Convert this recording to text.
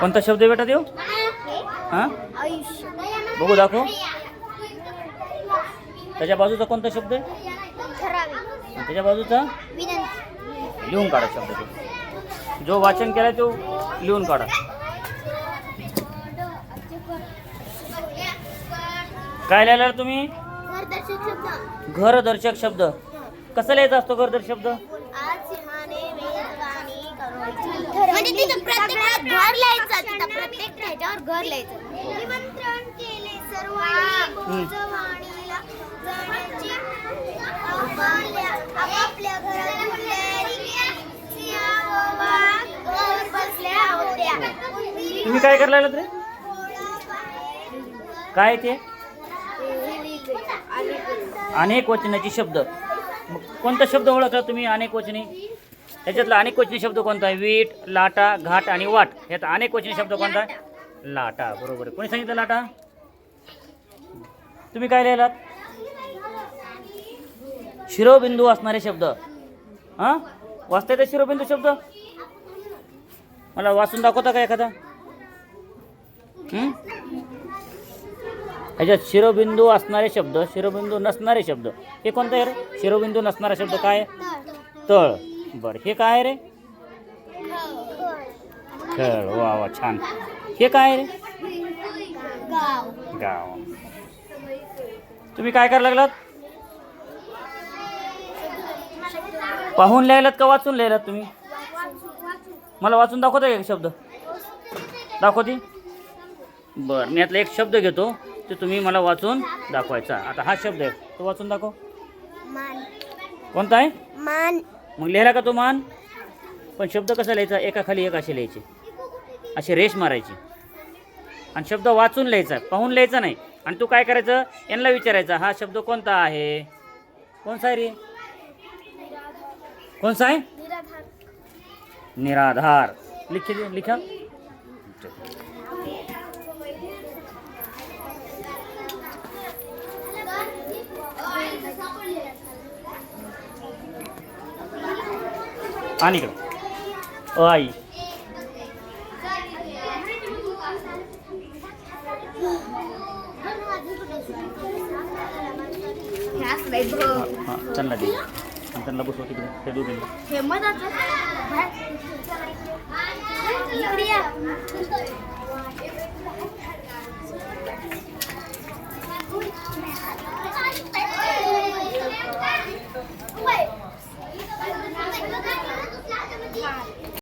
कोणता शब्द आहे बेटा देऊ हां? बघू दाखव. त्याच्या बाजूचा कोणता शब्द आहे? त्याच्या बाजूचा? लिहून काढा शब्द तो. जो वाचन केलाय तो लिहून काढा. काय लिहिला तुम्ही? घरदर्शक शब्द. कसा लिहायचा असतो घरदर्शक शब्द? आज सिंहाने म्हणजे तिथं प्रत्येक घर लिहायचं तिथं प्रत्येक ह्याच्यावर घर लिहायचं निमंत्रण केले सर्वांनी भोजवाणीला. जाण्याची आपापल्या आपापल्या घरात तयारी सिंह व वाघ घर बसल्या होत्या. तुम्ही काय करायला लागलात रे? काय ते? अनेक वचनाचे शब्द. मग कोणता शब्द ओळखला तुम्ही? अनेक वचनी. त्याच्यातला अनेक वचनी शब्द कोणता आहे? वीट लाटा घाट आणि वाट. ह्यात अनेक वचनी शब्द कोणता आहे? लाटा. बरोबर. आहे कोणी सांगितलं लाटा? तुम्ही काय लिहिलात? शिरोबिंदू असणारे शब्द. हां? वाचता येते शिरोबिंदू शब्द? मला वाचून दाखवता का एखादा? ह्याच्यात शिरोबिंदू असणारे शब्द शिरोबिंदू नसणारे शब्द. हे कोणतं आहे रे? शिरोबिंदू नसणारा शब्द काय? तळ. बरं हे काय रे? खेळ. वा वा छान. हे काय रे? गाव. तुम्ही काय करायला लागलात? पाहून लिहायलात का वाचून लिहायलात तुम्ही? मला वाचून दाखवता एक शब्द? दाखवते? बरं मी यातला एक शब्द घेतो. ते तुम्ही मला वाचून दाखवायचा. आता हा शब्द आहे. तो वाचून दाखव. मान. कोणता आहे? मान. मग लिहिला का तो मान? पण शब्द कसा लिहायचा? एका खाली एक असे लिहायचे. अशी रेष मारायची. आणि शब्द वाचून लिहायचा. पाहून लिहायचा नाही. आणि तू काय करायचं? यांना विचारायचा हा शब्द कोणता आहे? कोणता आहे रे? कोणता आहे? निराधार. लिखी लिखा. आणि इकडं. अ आई. त्यांना दे. त्यांना बसव तिकडे हे दोघे हे